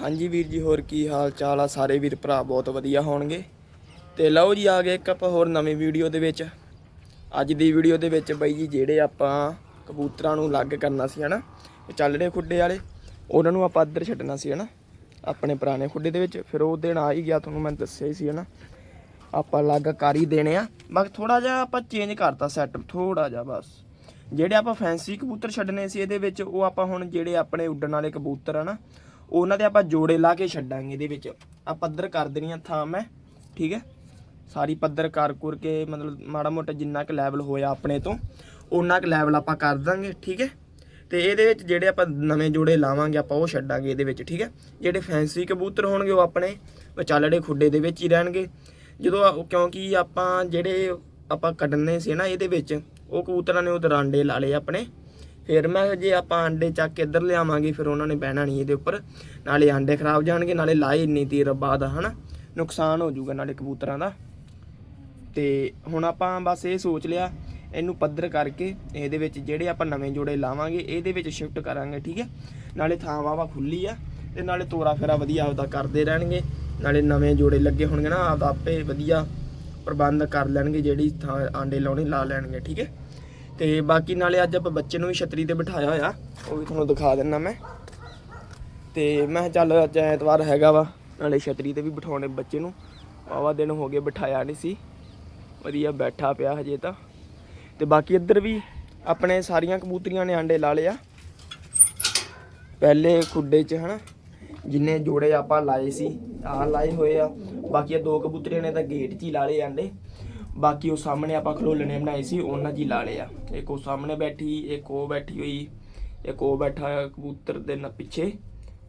ਹਾਂਜੀ ਵੀਰ ਜੀ, ਹੋਰ ਕੀ ਹਾਲ ਚਾਲ ਆ? ਸਾਰੇ ਵੀਰ ਭਰਾ ਬਹੁਤ ਵਧੀਆ ਹੋਣਗੇ। ਤੇ ਲਓ ਜੀ, ਆ ਗਏ ਇੱਕ ਆਪਾਂ ਹੋਰ ਨਵੀਂ ਵੀਡੀਓ ਦੇ ਵਿੱਚ। ਅੱਜ ਦੀ ਵੀਡੀਓ ਦੇ ਵਿੱਚ ਬਈ ਜੀ, ਜਿਹੜੇ ਆਪਾਂ ਕਬੂਤਰਾਂ ਨੂੰ ਅਲੱਗ ਕਰਨਾ ਸੀ, ਹਨਾ? ਇਹ ਚੱਲ ਰਹੇ ਖੁੱਡੇ ਵਾਲੇ। ਉਹਨਾਂ ਨੂੰ ਆਪਾਂ ਇੱਧਰ ਛੱਡਣਾ ਸੀ, ਹਨਾ? ਆਪਣੇ ਪੁਰਾਣੇ ਖੁੱਡੇ ਦੇ ਵਿੱਚ। ਫਿਰ ਉਹ ਦਿਨ ਆ ਹੀ ਗਿਆ, ਤੁਹਾਨੂੰ ਮੈਂ ਦੱਸਿਆ ਹੀ ਸੀ, ਹਨਾ? ਆਪਾਂ ਅਲੱਗ ਕਰ ਹੀ ਦੇਣੇ ਆ। ਬਸ ਥੋੜਾ ਜਿਹਾ ਆਪਾਂ ਚੇਂਜ ਕਰਤਾ ਸੈਟਅਪ ਥੋੜਾ ਜਿਹਾ ਬਸ। ਜਿਹੜੇ ਆਪਾਂ ਫੈਂਸੀ ਕਬੂਤਰ ਛੱਡਨੇ ਸੀ ਇਹਦੇ ਵਿੱਚ, ਉਹ ਆਪਾਂ ਹੁਣ ਜਿਹੜੇ ਆਪਣੇ ਉੱਡਣ ਵਾਲੇ ਕਬੂਤਰ ਆ ਨਾ ਉਹਨਾਂ ਦੇ ਆਪਾਂ ਜੋੜੇ ਲਾ ਕੇ ਛੱਡਾਂਗੇ ਇਹਦੇ ਵਿੱਚ। ਆ ਪੱਧਰ ਕਰ ਦੇਣੀ ਆ ਥਾਂ ਮੈਂ, ਠੀਕ ਹੈ? ਸਾਰੀ ਪੱਧਰ ਕਰ ਕੁਰ ਕੇ ਮਤਲਬ ਮਾੜਾ ਮੋਟਾ ਜਿੰਨਾ ਕੁ ਲੈਵਲ ਹੋਇਆ ਆਪਣੇ ਤੋਂ ਉਹਨਾਂ ਕੁ ਲੈਵਲ ਆਪਾਂ ਕਰ ਦਾਂਗੇ, ਠੀਕ ਹੈ? ਤੇ ਇਹਦੇ ਵਿੱਚ ਜਿਹੜੇ ਆਪਾਂ ਨਵੇਂ ਜੋੜੇ ਲਾਵਾਂਗੇ, ਆਪਾਂ ਉਹ ਛੱਡਾਂਗੇ ਇਹਦੇ ਵਿੱਚ, ਠੀਕ ਹੈ? ਜਿਹੜੇ ਫੈਂਸੀ ਕਬੂਤਰ ਹੋਣਗੇ ਉਹ ਆਪਣੇ ਵਿਚਾਲੜੇ ਖੁੱਡੇ ਦੇ ਵਿੱਚ ਹੀ ਰਹਿਣਗੇ। ਜਦੋਂ ਕਿਉਂਕਿ ਆਪਾਂ ਜਿਹੜੇ ਆਪਾਂ ਕੱਢਣੇ ਸੀ ਨਾ ਇਹਦੇ ਵਿੱਚ, ਉਹ ਕਬੂਤਰਾਂ ਨੇ ਉਹ ਦਰਾਂਡੇ ਲਾ ਲਏ ਆਪਣੇ। ਫਿਰ ਮੈਂ ਕਿਹਾ ਜੇ ਆਪਾਂ ਆਂਡੇ ਚੱਕ ਕੇ ਇੱਧਰ ਲਿਆਵਾਂਗੇ, ਫਿਰ ਉਹਨਾਂ ਨੇ ਬਹਿਣਾ ਨਹੀਂ ਇਹਦੇ ਉੱਪਰ। ਨਾਲੇ ਆਂਡੇ ਖਰਾਬ ਜਾਣਗੇ, ਨਾਲੇ ਲਾਏ ਇੰਨੀ ਦੇਰ ਬਾਅਦ, ਹਨਾ? ਨੁਕਸਾਨ ਹੋ ਜਾਊਗਾ ਨਾਲੇ ਕਬੂਤਰਾਂ ਦਾ। ਤੇ ਹੁਣ ਆਪਾਂ ਬਸ ਇਹ ਸੋਚ ਲਿਆ, ਇਹਨੂੰ ਪੱਧਰ ਕਰਕੇ ਇਹਦੇ ਵਿੱਚ ਜਿਹੜੇ ਆਪਾਂ ਨਵੇਂ ਜੋੜੇ ਲਾਵਾਂਗੇ, ਇਹਦੇ ਵਿੱਚ ਸ਼ਿਫਟ ਕਰਾਂਗੇ, ਠੀਕ ਹੈ? ਨਾਲੇ ਥਾਂ ਵਾਵਾ ਖੁੱਲੀ ਆ, ਤੇ ਨਾਲੇ ਤੋਰਾ ਫੇਰਾ ਵਧੀਆ ਆਪਦਾ ਕਰਦੇ ਰਹਿਣਗੇ। ਨਾਲੇ ਨਵੇਂ ਜੋੜੇ ਲੱਗੇ ਹੋਣਗੇ ਨਾ ਆਪਦਾ ਆਪੇ ਵਧੀਆ ਪ੍ਰਬੰਧ ਕਰ ਲੈਣਗੇ, ਜਿਹੜੀ ਥਾਂ ਆਂਡੇ ਲਾਉਣੇ ਲਾ ਲੈਣਗੇ, ਠੀਕ ਹੈ? ਤੇ ਬਾਕੀ ਨਾਲੇ ਅੱਜ ਆਪਾਂ ਬੱਚੇ ਨੂੰ ਵੀ ਛਤਰੀ ਤੇ ਬਿਠਾਇਆ ਹੋਇਆ, ਉਹ ਵੀ ਤੁਹਾਨੂੰ ਦਿਖਾ ਦਿੰਨਾ ਮੈਂ। ਤੇ ਮੈਂ ਕਿਹਾ ਚੱਲ ਅੱਜ ਐਤਵਾਰ ਹੈਗਾ ਵਾ, ਨਾਲੇ ਛਤਰੀ ਤੇ ਵੀ ਬਿਠਾਉਣੇ ਬੱਚੇ ਨੂੰ। ਵਾਵਾ ਦਿਨ ਹੋ ਗਏ, ਬਿਠਾਇਆ ਨਹੀਂ ਸੀ। ਵਧੀਆ ਬੈਠਾ ਪਿਆ ਹਜੇ ਤਾਂ। ਤੇ ਬਾਕੀ ਇੱਧਰ ਵੀ ਆਪਣੇ ਸਾਰੀਆਂ ਕਬੂਤਰੀਆਂ ਨੇ ਆਂਡੇ ਲਾ ਲਿਆ ਪਹਿਲੇ ਖੁੱਡੇ 'ਚ ਹਨਾ, ਜਿੰਨੇ ਜੋੜੇ ਆਪਾਂ ਲਾਏ ਸੀ, ਆਹ ਲਾਏ ਹੋਏ ਆ। ਬਾਕੀ ਇਹ ਦੋ ਕਬੂਤਰੀਆਂ ਨੇ ਤਾਂ ਗੇਟ 'ਚ ਹੀ ਲਾ ਲਏ ਆਂਡੇ। ਬਾਕੀ ਉਹ ਸਾਹਮਣੇ ਆਪਾਂ ਖਲੋਲਣੇ ਬਣਾਏ ਸੀ, ਉਹਨਾਂ 'ਚ ਹੀ ਲਾ ਲਏ ਆ। ਇੱਕ ਉਹ ਸਾਹਮਣੇ ਬੈਠੀ, ਇੱਕ ਉਹ ਬੈਠੀ ਹੋਈ, ਇੱਕ ਉਹ ਬੈਠਾ ਕਬੂਤਰ ਦੇ ਨਾ ਪਿੱਛੇ,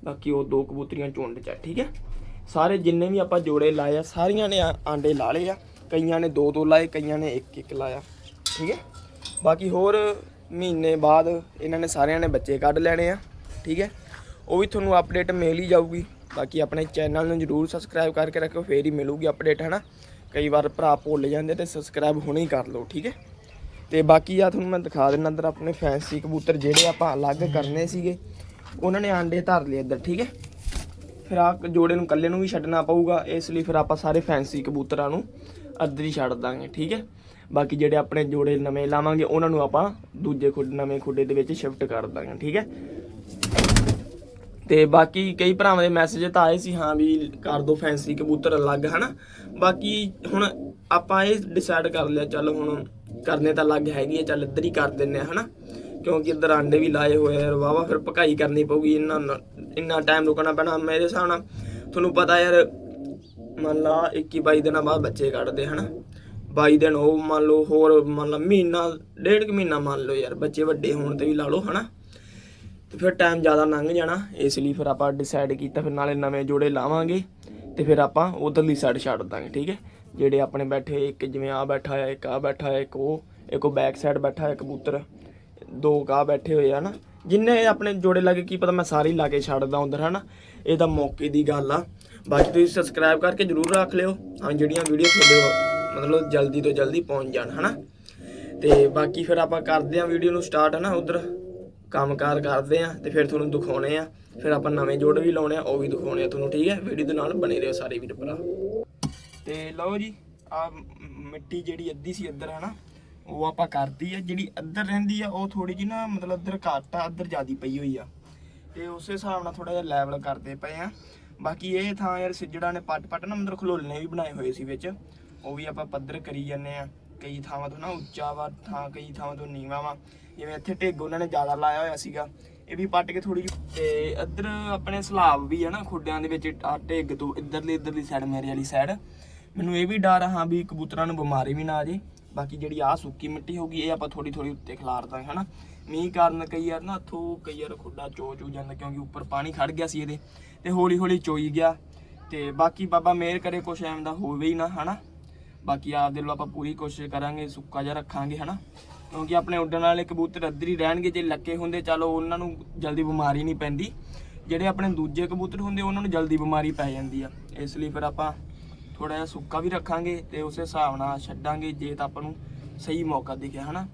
ਬਾਕੀ ਉਹ ਦੋ ਕਬੂਤਰੀਆਂ ਚੁੰਡ 'ਚ ਠੀਕ ਹੈ ਸਾਰੇ ਜਿੰਨੇ ਵੀ ਆਪਾਂ ਜੋੜੇ ਲਾਏ ਆ, ਸਾਰੀਆਂ ਨੇ ਆਂਡੇ ਲਾ ਲਏ ਆ, ਕਈਆਂ ਨੇ ਦੋ ਦੋ ਲਾਏ, ਕਈਆਂ ਨੇ ਇੱਕ ਇੱਕ ਲਾਇਆ, ਠੀਕ ਹੈ ਬਾਕੀ ਹੋਰ ਮਹੀਨੇ ਬਾਅਦ ਇਹਨਾਂ ਨੇ ਸਾਰਿਆਂ ਨੇ ਬੱਚੇ ਕੱਢ ਲੈਣੇ ਆ, ਠੀਕ ਹੈ ਉਹ ਵੀ ਤੁਹਾਨੂੰ ਅਪਡੇਟ ਮਿਲ ਹੀ ਜਾਊਗੀ। ਬਾਕੀ ਆਪਣੇ ਚੈਨਲ ਨੂੰ ਜਰੂਰ ਸਬਸਕ੍ਰਾਈਬ ਕਰਕੇ ਰੱਖੋ ਫੇਰ ਹੀ ਮਿਲੂਗੀ ਅਪਡੇਟ ਹਨਾ? ਕਈ ਵਾਰ ਭਰਾ ਭੁੱਲ ਜਾਂਦੇ ਤੇ ਸਬਸਕ੍ਰਾਈਬ ਹੁਣੇ ਹੀ ਕਰ ਲਓ, ਠੀਕ ਹੈ? ਤੇ ਬਾਕੀ ਆ ਤੁਹਾਨੂੰ ਮੈਂ ਦਿਖਾ ਦਿੰਦਾ ਅੰਦਰ ਆਪਣੇ ਫੈਂਸੀ ਕਬੂਤਰ ਜਿਹੜੇ ਆਪਾਂ ਅਲੱਗ ਕਰਨੇ ਸੀਗੇ, ਉਹਨਾਂ ਨੇ ਆਂਡੇ ਧਰ ਲਏ ਇੱਧਰ, ਠੀਕ ਹੈ? ਫਿਰ ਆ ਜੋੜੇ ਨੂੰ ਇਕੱਲੇ ਨੂੰ ਵੀ ਛੱਡਣਾ ਪਊਗਾ, ਇਸ ਲਈ ਫਿਰ ਆਪਾਂ ਸਾਰੇ ਫੈਂਸੀ ਕਬੂਤਰਾਂ ਨੂੰ ਅੱਧਰ ਹੀ ਛੱਡ ਦਾਂਗੇ, ਠੀਕ ਹੈ? ਬਾਕੀ ਜਿਹੜੇ ਆਪਣੇ ਜੋੜੇ ਨਵੇਂ ਲਾਵਾਂਗੇ, ਉਹਨਾਂ ਨੂੰ ਆਪਾਂ ਦੂਜੇ ਖੁੱਡ ਨਵੇਂ ਖੁੱਡੇ ਦੇ ਵਿੱਚ ਸ਼ਿਫਟ ਕਰ ਦਾਂਗੇ, ਠੀਕ ਹੈ? ਤੇ ਬਾਕੀ ਕਈ ਭਰਾਵਾਂ ਦੇ ਮੈਸੇਜ ਤਾਂ ਆਏ ਸੀ, ਹਾਂ ਵੀ ਕਰ ਦੋ ਫੈਂਸੀ ਕਬੂਤਰ ਅਲੱਗ, ਹਨਾ? ਬਾਕੀ ਹੁਣ ਆਪਾਂ ਇਹ ਡਿਸਾਈਡ ਕਰ ਲਿਆ, ਚੱਲ ਹੁਣ ਕਰਨੇ ਤਾਂ ਅਲੱਗ ਹੈਗੀ ਆ, ਚੱਲ ਇੱਧਰ ਹੀ ਕਰ ਦਿੰਨੇ ਆ, ਹਨਾ? ਕਿਉਂਕਿ ਇੱਧਰ ਆਂਡੇ ਵੀ ਲਾਏ ਹੋਏ ਆ ਵਾਵਾ ਫਿਰ ਪਕਾਈ ਕਰਨੀ ਪਊਗੀ, ਇੰਨਾ ਇੰਨਾ ਟਾਈਮ ਰੁਕਣਾ ਪੈਣਾ ਮੇਰੇ ਹਿਸਾਬ ਨਾਲ। ਤੁਹਾਨੂੰ ਪਤਾ ਯਾਰ, ਮੰਨ ਲਾ 21 22 ਦਿਨਾਂ ਬਾਅਦ ਬੱਚੇ ਕੱਢਦੇ, ਹਨਾ? 22 ਦਿਨ ਉਹ ਮੰਨ ਲਓ ਹੋਰ, ਮੰਨ ਲਾ ਮਹੀਨਾ, ਡੇਢ ਕੁ ਮਹੀਨਾ ਮੰਨ ਲਓ ਯਾਰ, ਬੱਚੇ ਵੱਡੇ ਹੋਣ ਤੇ ਵੀ ਲਾ ਲਓ, ਹਨਾ? ਤੇ ਫਿਰ ਟਾਈਮ ਜ਼ਿਆਦਾ ਲੰਘ ਜਾਣਾ, ਇਸ ਲਈ ਫਿਰ ਆਪਾਂ ਡਿਸਾਈਡ ਕੀਤਾ ਫਿਰ ਨਾਲੇ ਨਵੇਂ ਜੋੜੇ ਲਾਵਾਂਗੇ ਤੇ ਫਿਰ ਆਪਾਂ ਉਧਰਲੀ ਸਾਈਡ ਛੱਡ ਦਾਂਗੇ, ਠੀਕ ਹੈ? ਜਿਹੜੇ ਆਪਣੇ ਬੈਠੇ, ਇੱਕ ਜਿਵੇਂ ਆ ਬੈਠਾ ਹੈ ਇੱਕ ਆ ਬੈਠਾ ਹੈ ਇੱਕ ਉਹ ਇੱਕ ਉਹ ਬੈਕ ਸਾਈਡ ਬੈਠਾ ਹੈ ਕਬੂਤਰ, ਦੋ ਕਾ ਬੈਠੇ ਹੋਏ ਆ ਨਾ। ਜਿੰਨੇ ਆਪਣੇ ਜੋੜੇ ਲੱਗੇ, ਕੀ ਪਤਾ ਮੈਂ ਸਾਰੇ ਲਾ ਕੇ ਛੱਡਦਾ ਉਧਰ, ਹਨਾ? ਇਹ ਤਾਂ ਮੌਕੇ ਦੀ ਗੱਲ ਆ। ਬਾਕੀ ਤੁਸੀਂ ਸਬਸਕ੍ਰਾਈਬ ਕਰਕੇ ਜਰੂਰ ਰੱਖ ਲਿਓ ਹਾਂ ਜਿਹੜੀਆਂ ਵੀਡੀਓ ਤੁਹਾਡੇ ਮਤਲਬ ਜਲਦੀ ਤੋਂ ਜਲਦੀ ਪਹੁੰਚ ਜਾਣ, ਹਨਾ? ਤੇ ਬਾਕੀ ਫਿਰ ਆਪਾਂ ਕਰਦੇ ਆਂ ਵੀਡੀਓ ਨੂੰ ਸਟਾਰਟ ਹਨਾ, ਉਧਰ। ਕੰਮਕਾਰ ਕਰਦੇ ਆ ਤੇ ਫਿਰ ਤੁਹਾਨੂੰ ਦਿਖਾਉਣੇ ਆ। ਫਿਰ ਆਪਾਂ ਨਵੇਂ ਜੋੜ ਵੀ ਲਾਉਣੇ ਆ, ਉਹ ਵੀ ਦਿਖਾਉਣੇ ਆ ਤੁਹਾਨੂੰ, ਠੀਕ ਹੈ? ਵੀਡੀਓ ਦੇ ਨਾਲ ਬਣੇ ਰਹੋ ਸਾਰੇ ਵੀਰ ਭਰਾ। ਤੇ ਲਓ ਜੀ, ਆ ਮਿੱਟੀ ਜਿਹੜੀ ਅੱਧੀ ਸੀ ਇੱਧਰ, ਹਨਾ? ਉਹ ਆਪਾਂ ਕਰਦੀ ਆ, ਜਿਹੜੀ ਅੱਧਰ ਰਹਿੰਦੀ ਆ, ਉਹ ਥੋੜੀ ਜਿਹੀ ਨਾ ਮਤਲਬ ਅੱਧਰ ਘੱਟ ਆ ਅੱਧਰ ਜ਼ਿਆਦੀ ਪਈ ਹੋਈ ਆ। ਤੇ ਉਸੇ ਹਿਸਾਬ ਨਾਲ ਥੋੜਾ ਜਿਹਾ ਲੈਵਲ ਕਰਦੇ ਪਏ ਆ। ਬਾਕੀ ਇਹ ਥਾਂ ਯਾਰ ਸਿੱਜੜਾ ਨੇ ਪੱਟ ਪੱਟ ਨਾ ਅੰਦਰ ਖਲੋਲਨੇ ਵੀ ਬਣਾਏ ਹੋਏ ਸੀ ਵਿੱਚ। ਉਹ ਵੀ ਆਪਾਂ ਪੱਧਰ ਕਰੀ ਜਾਂਦੇ ਆ। ਕਈ ਥਾਵਾਂ ਤੋਂ ਨਾ ਉੱਚਾ ਵਾ, ਥਾਂ ਕਈ ਥਾਵਾਂ ਤੋਂ ਨੀਵਾਂ ਵਾ। ਜਿਵੇਂ ਇੱਥੇ ਢਿੱਗ ਉਹਨਾਂ ਨੇ ਜ਼ਿਆਦਾ ਲਾਇਆ ਹੋਇਆ ਸੀਗਾ। ਇਹ ਵੀ ਪੱਟ ਕੇ ਥੋੜੀ ਜਿਹੀ ਤੇ ਇੱਧਰ ਆਪਣੇ ਸਲਾਬ ਵੀ ਹੈ ਨਾ, ਖੁੱਡਿਆਂ ਦੇ ਵਿੱਚ ਢਿੱਗ ਤੋਂ ਇੱਧਰਲੀ ਇੱਧਰਲੀ ਸਾਈਡ ਮੇਰੇ ਵਾਲੀ ਸਾਈਡ ਮੈਨੂੰ ਇਹ ਵੀ ਡਰ ਹਾਂ ਵੀ ਕਬੂਤਰਾਂ ਨੂੰ ਬਿਮਾਰੀ ਵੀ ਨਾ ਆ ਜੇ। ਬਾਕੀ ਜਿਹੜੀ ਆ ਸੁੱਕੀ ਮਿੱਟੀ ਹੋਗੀ ਇਹ ਆਪਾਂ ਥੋੜੀ ਥੋੜੀ ਉੱਤੇ ਖਿਲਾਰ ਦਾਂਗੇ, ਹਨਾ। ਮੀਂਹ ਕਾਰਨ ਕਈ ਵਾਰ ਨਾ ਥੋ ਕਈ ਵਾਰ ਖੁੱਡਾ ਚੋ ਚੂ ਜਾਂਦਾ, ਕਿਉਂਕਿ ਉੱਪਰ ਪਾਣੀ ਖੜ ਗਿਆ ਸੀ ਇਹਦੇ, ਤੇ ਹੌਲੀ ਹੌਲੀ ਚੋਈ ਗਿਆ। ਤੇ ਬਾਕੀ ਬਾਬਾ ਮਿਹਰ ਕਰੇ ਕੁਛ ਐਵੇਂ ਦਾ ਹੋਵੇ ਹੀ ਨਾ, ਹਨਾ। ਬਾਕੀ ਆਪਦੇ ਵੱਲੋਂ ਆਪਾਂ ਪੂਰੀ ਕੋਸ਼ਿਸ਼ ਕਰਾਂਗੇ, ਸੁੱਕਾ ਜਿਹਾ ਰੱਖਾਂਗੇ, ਹਨਾ? ਕਿਉਂਕਿ ਆਪਣੇ ਉੱਡਣ ਵਾਲੇ ਕਬੂਤਰ ਅੱਧਰ ਹੀ ਰਹਿਣਗੇ, ਜੇ ਲੱਕੇ ਹੁੰਦੇ, ਚਲੋ ਉਹਨਾਂ ਨੂੰ ਜਲਦੀ ਬਿਮਾਰੀ ਨਹੀਂ ਪੈਂਦੀ। ਜਿਹੜੇ ਆਪਣੇ ਦੂਜੇ ਕਬੂਤਰ ਹੁੰਦੇ, ਉਹਨਾਂ ਨੂੰ ਜਲਦੀ ਬਿਮਾਰੀ ਪੈ ਜਾਂਦੀ ਆ। ਇਸ ਲਈ ਫਿਰ ਆਪਾਂ ਥੋੜਾ ਜਿਹਾ ਸੁੱਕਾ ਵੀ ਰੱਖਾਂਗੇ ਤੇ ਉਸੇ ਹਿਸਾਬ ਨਾਲ ਛੱਡਾਂਗੇ, ਜੇ ਤਾਂ ਆਪਾਂ ਨੂੰ ਸਹੀ ਮੌਕਾ ਦਿਖਿਆ, ਹਨਾ?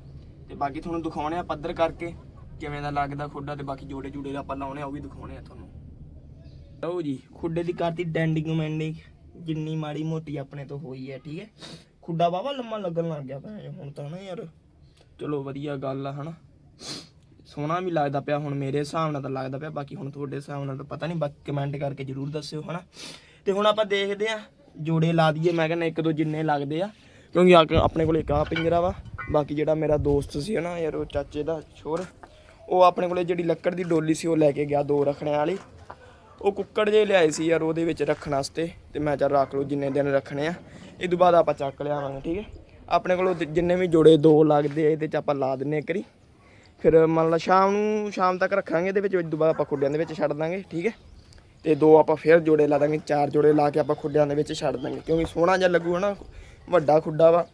ਤੇ ਬਾਕੀ ਤੁਹਾਨੂੰ ਦਿਖਾਉਣੇ ਆ ਪੱਧਰ ਕਰਕੇ, ਕਿਵੇਂ ਦਾ ਲੱਗਦਾ ਖੁੱਡਾ ਤੇ ਬਾਕੀ ਜੋੜੇ ਜੂੜੇ ਆਪਾਂ ਲਾਉਣੇ ਆ, ਉਹ ਵੀ ਦਿਖਾਉਣੇ ਆ ਤੁਹਾਨੂੰ। ਲਓ ਜੀ, ਖੁੱਡੇ ਦੀ ਕਰਤੀ ਡੈਂਡਿੰਗ ਮੈਂਡਿੰਗ ਜਿੰਨੀ ਮਾੜੀ ਮੋਟੀ ਆਪਣੇ ਤੋਂ ਹੋਈ ਹੈ, ਠੀਕ ਹੈ? ਖੁੱਡਾ ਬਾਬਾ ਲੰਮਾ ਲੱਗਣ ਲੱਗ ਗਿਆ ਭੈਣ ਹੁਣ ਤਾਂ ਨਾ ਯਾਰ। ਚਲੋ ਵਧੀਆ ਗੱਲ ਆ, ਹਨਾ? ਸੋਹਣਾ ਵੀ ਲੱਗਦਾ ਪਿਆ ਹੁਣ ਮੇਰੇ ਹਿਸਾਬ ਨਾਲ ਤਾਂ ਲੱਗਦਾ ਪਿਆ, ਬਾਕੀ ਹੁਣ ਤੁਹਾਡੇ ਹਿਸਾਬ ਨਾਲ ਤਾਂ ਪਤਾ ਨਹੀਂ, ਬਾਕੀ ਕਮੈਂਟ ਕਰਕੇ ਜਰੂਰ ਦੱਸਿਓ, ਹਨਾ? ਤੇ ਹੁਣ ਆਪਾਂ ਦੇਖਦੇ ਆ ਜੋੜੇ ਲਾ ਦਈਏ, ਮੈਂ ਕਹਿੰਦਾ ਇੱਕ ਦੋ ਜਿੰਨੇ ਲੱਗਦੇ ਆ, ਕਿਉਂਕਿ ਆਪਣੇ ਕੋਲ ਇੱਕ ਆ ਪਿੰਜਰਾ ਵਾ, ਬਾਕੀ ਜਿਹੜਾ ਮੇਰਾ ਦੋਸਤ ਸੀ, ਹਨਾ, ਯਾਰ ਉਹ ਚਾਚੇ ਦਾ ਛੋਰ, ਉਹ ਆਪਣੇ ਕੋਲੇ ਜਿਹੜੀ ਲੱਕੜ ਦੀ ਡੋਲੀ ਸੀ, ਉਹ ਲੈ ਕੇ ਗਿਆ ਦੋ ਰੱਖਣੇ ਵਾਲੀ। ਉਹ ਕੁੱਕੜ ਜੇ ਲਿਆਏ ਸੀ ਯਾਰ ਉਹਦੇ ਵਿੱਚ ਰੱਖਣ ਵਾਸਤੇ ਤੇ ਮੈਂ ਚੱਲ ਰੱਖ ਲਓ ਜਿੰਨੇ ਦਿਨ ਰੱਖਣੇ ਆ। ਇਹ ਤੋਂ ਬਾਅਦ ਆਪਾਂ ਚੱਕ ਲਿਆਵਾਂਗੇ, ਠੀਕ ਹੈ? ਆਪਣੇ ਕੋਲ ਜਿੰਨੇ ਵੀ ਜੋੜੇ ਦੋ ਲੱਗਦੇ ਆ, ਇਹਦੇ ਚ ਆਪਾਂ ਲਾ ਦਿੰਨੇ ਇੱਕ ਵਾਰੀ। ਫਿਰ ਮੰਨ ਲਾ ਸ਼ਾਮ ਨੂੰ, ਸ਼ਾਮ ਤੱਕ ਰੱਖਾਂਗੇ ਇਹਦੇ ਵਿੱਚ ਉਸ ਤੋਂ ਬਾਅਦ ਆਪਾਂ ਖੁੱਡਿਆਂ ਦੇ ਵਿੱਚ ਛੱਡ ਦਾਂਗੇ, ਠੀਕ ਹੈ? ਤੇ ਦੋ ਆਪਾਂ ਫਿਰ ਜੋੜੇ ਲਾ ਦਾਂਗੇ, ਚਾਰ ਜੋੜੇ ਲਾ ਕੇ ਆਪਾਂ ਖੁੱਡਿਆਂ ਦੇ ਵਿੱਚ ਛੱਡ ਦਾਂਗੇ, ਕਿਉਂਕਿ ਸੋਹਣਾ ਜਿਹਾ ਲੱਗੂ ਹਨਾ, ਵੱਡਾ ਖੁੱਡਾ ਵਾ।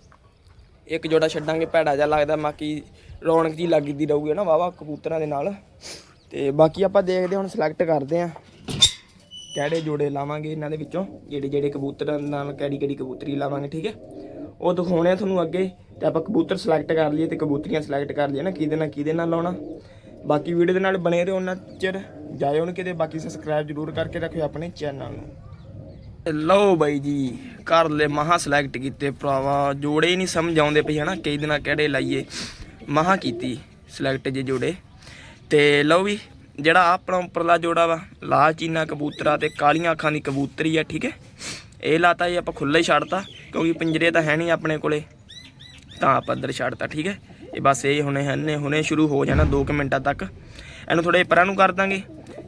ਇੱਕ ਜੋੜਾ ਛੱਡਾਂਗੇ, ਭੈੜਾ ਜਿਹਾ ਲੱਗਦਾ, ਬਾਕੀ ਰੌਣਕ ਜੀ ਲੱਗਦੀ ਰਹੂਗੀ ਨਾ ਵਾਵਾ ਕਬੂਤਰਾਂ ਦੇ ਨਾਲ। ਤੇ ਬਾਕੀ ਆਪਾਂ ਦੇਖਦੇ ਹੁਣ ਸਿਲੈਕਟ ਕਰਦੇ ਆਂ ਕਿਹੜੇ ਜੋੜੇ ਲਾਵਾਂਗੇ ਇਹਨਾਂ ਦੇ ਵਿੱਚੋਂ? ਜਿਹੜੇ ਜਿਹੜੇ ਕਬੂਤਰਾਂ ਨਾਲ ਕਿਹੜੀ ਕਿਹੜੀ ਕਬੂਤਰੀ ਲਾਵਾਂਗੇ, ਠੀਕ ਹੈ? ਉਹ ਦਿਖਾਉਣੇ ਆ ਤੁਹਾਨੂੰ ਅੱਗੇ ਤੇ ਆਪਾਂ ਕਬੂਤਰ ਸਿਲੈਕਟ ਕਰ ਲਈਏ ਤੇ ਕਬੂਤਰੀਆਂ ਸਿਲੈਕਟ ਕਰ ਲਈਏ ਨਾ, ਕਿਹਦੇ ਨਾਲ ਕਿਹਦੇ ਨਾਲ ਲਾਉਣਾ। ਬਾਕੀ ਵੀਡੀਓ ਦੇ ਨਾਲ ਬਣੇ ਰਹੋ ਉਹਨਾਂ ਚਿਰ। ਜਾਇਓ ਨਾ ਕਿਤੇ, ਬਾਕੀ ਸਬਸਕ੍ਰਾਈਬ ਜਰੂਰ ਕਰਕੇ ਰੱਖਿਓ ਆਪਣੇ ਚੈਨਲ ਨੂੰ। ਲਓ ਬਾਈ ਜੀ ਕਰ ਲੈ ਮਹਾ ਸਿਲੈਕਟ ਕੀਤੇ ਭਰਾਵਾ। ਜੋੜੇ ਹੀ ਨਹੀਂ ਸਮਝ ਆਉਂਦੇ ਪਈ ਹਨਾ ਕਈ ਦਿਨਾਂ ਕਿਹੜੇ ਲਾਈਏ। ਮਹਾ ਕੀਤੀ ਸਿਲੈਕਟ ਜੇ ਜੋੜੇ। ਤੇ ਲਓ ਵੀ ਜਿਹੜਾ ਆਪਣਾ ਉੱਪਰਲਾ ਜੋੜਾ ਵਾ, ਲਾਲ ਚੀਨਾ ਕਬੂਤਰਾ ਤੇ ਕਾਲੀਆਂ ਅੱਖਾਂ ਦੀ ਕਬੂਤਰੀ ਆ, ਠੀਕ ਹੈ? ਇਹ ਲਾਤਾ ਇਹ ਆਪਾਂ ਖੁੱਲਾ ਹੀ ਛੱਡਤਾ, ਕਿਉਂਕਿ ਪਿੰਜਰੇ ਤਾਂ ਹੈ ਨਹੀਂ ਆਪਣੇ ਕੋਲੇ। ਤਾਂ ਆਪਾਂ ਅੰਦਰ ਛੱਡਤਾ, ਠੀਕ ਹੈ? ਇਹ ਬਸ ਇਹ ਹੁਣੇ ਹਨੇ ਹੁਣੇ ਸ਼ੁਰੂ ਹੋ ਜਾਣਾ 2 ਮਿੰਟਾਂ ਤੱਕ। ਇਹਨੂੰ ਥੋੜੇ ਪਰਾਂ ਨੂੰ ਕਰ ਦਾਂਗੇ।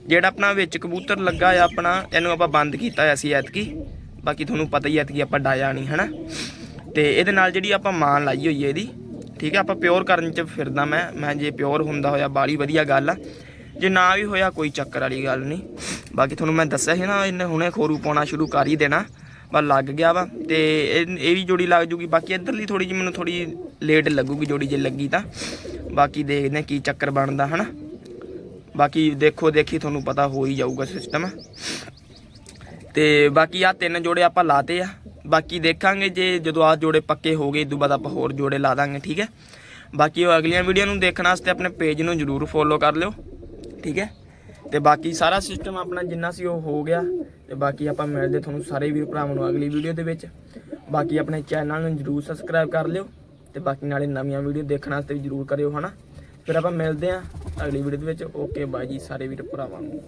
ਜਿਹੜਾ ਆਪਣਾ ਵਿੱਚ ਕਬੂਤਰ ਲੱਗਾ ਆ ਆਪਣਾ, ਇਹਨੂੰ ਆਪਾਂ ਬੰਦ ਕੀਤਾ ਹੋਇਆ ਸੀ ਐਤਕੀ। ਬਾਕੀ ਤੁਹਾਨੂੰ ਪਤਾ ਹੀ ਐਤਕੀ ਆਪਾਂ ਡਾਇਆ ਨਹੀਂ, ਹਨਾ? ਤੇ ਇਹਦੇ ਨਾਲ ਜਿਹੜੀ ਆਪਾਂ ਮਾਨ ਲਾਈ ਹੋਈ ਹੈ ਇਹਦੀ, ਠੀਕ ਹੈ? ਆਪਾਂ ਪਿਓਰ ਕਰਨ ਚ ਫਿਰਦਾ ਮੈਂ ਮੈਂ ਜੇ ਪਿਓਰ ਹੁੰਦਾ ਹੋਇਆ, ਬਾਲੀ ਵਧੀਆ ਗੱਲ ਆ। ਜੇ ਨਾ ਵੀ ਹੋਇਆ ਕੋਈ ਚੱਕਰ ਵਾਲੀ ਗੱਲ ਨਹੀਂ। ਬਾਕੀ ਤੁਹਾਨੂੰ ਮੈਂ ਦੱਸਿਆ ਸੀ ਨਾ, ਇਹਨੇ ਹੁਣੇ ਖੋਰੂ ਪਾਉਣਾ ਸ਼ੁਰੂ ਕਰ ਹੀ ਦੇਣਾ। ਬਸ ਲੱਗ ਗਿਆ ਵਾ ਤੇ ਇਹ ਇਹ ਵੀ ਜੋੜੀ ਲੱਗ ਜੂਗੀ। ਬਾਕੀ ਇੱਧਰਲੀ ਥੋੜੀ ਜਿਹੀ ਮੈਨੂੰ ਥੋੜੀ ਲੇਟ ਲੱਗੂਗੀ ਜੋੜੀ ਜੇ ਲੱਗੀ ਤਾਂ। ਬਾਕੀ ਦੇਖਦੇ ਹਾਂ ਕੀ ਚੱਕਰ ਬਣਦਾ, ਹਨਾ। ਬਾਕੀ ਦੇਖੋ ਦੇਖੀ ਤੁਹਾਨੂੰ ਪਤਾ ਹੋ ਹੀ ਜਾਊਗਾ ਸਿਸਟਮ ਤੇ ਬਾਕੀ ਆ ਤਿੰਨ ਜੋੜੇ ਆਪਾਂ ਲਾਤੇ ਆ। ਬਾਕੀ ਦੇਖਾਂਗੇ ਜੇ ਜਦੋਂ ਆ ਜੋੜੇ ਪੱਕੇ ਹੋ ਗਏ ਇਦੋਂ ਬਾਅਦ ਆਪਾਂ ਹੋਰ ਜੋੜੇ ਲਾ ਦਾਂਗੇ, ਠੀਕ ਹੈ। ਬਾਕੀ ਉਹ ਅਗਲੀਆਂ ਵੀਡੀਓ ਨੂੰ ਦੇਖਣ ਵਾਸਤੇ ਆਪਣੇ ਪੇਜ ਨੂੰ ਜਰੂਰ ਫੋਲੋ ਕਰ ਲਿਓ। ਠੀਕ ਹੈ? ਤੇ ਬਾਕੀ ਸਾਰਾ ਸਿਸਟਮ ਆਪਣਾ ਜਿੰਨਾ ਸੀ ਉਹ ਹੋ ਗਿਆ। ਤੇ ਬਾਕੀ ਆਪਾਂ ਮਿਲਦੇ ਤੁਹਾਨੂੰ ਸਾਰੇ ਵੀਰ ਭਰਾਵਾਂ ਨੂੰ ਅਗਲੀ ਵੀਡੀਓ ਦੇ ਵਿੱਚ। ਬਾਕੀ ਆਪਣੇ ਚੈਨਲ ਨੂੰ ਜਰੂਰ ਸਬਸਕ੍ਰਾਈਬ ਕਰ ਲਿਓ। ਤੇ ਬਾਕੀ ਨਾਲੇ ਨਵੀਆਂ ਵੀਡੀਓ ਦੇਖਣ ਵਾਸਤੇ ਵੀ ਜਰੂਰ ਕਰਿਓ, ਹਨਾ? ਫਿਰ ਆਪਾਂ ਮਿਲਦੇ ਆਂ ਅਗਲੀ ਵੀਡੀਓ ਦੇ ਵਿੱਚ। ਓਕੇ ਬਾਈ ਜੀ, ਸਾਰੇ ਵੀਰ ਭਰਾਵਾਂ ਨੂੰ।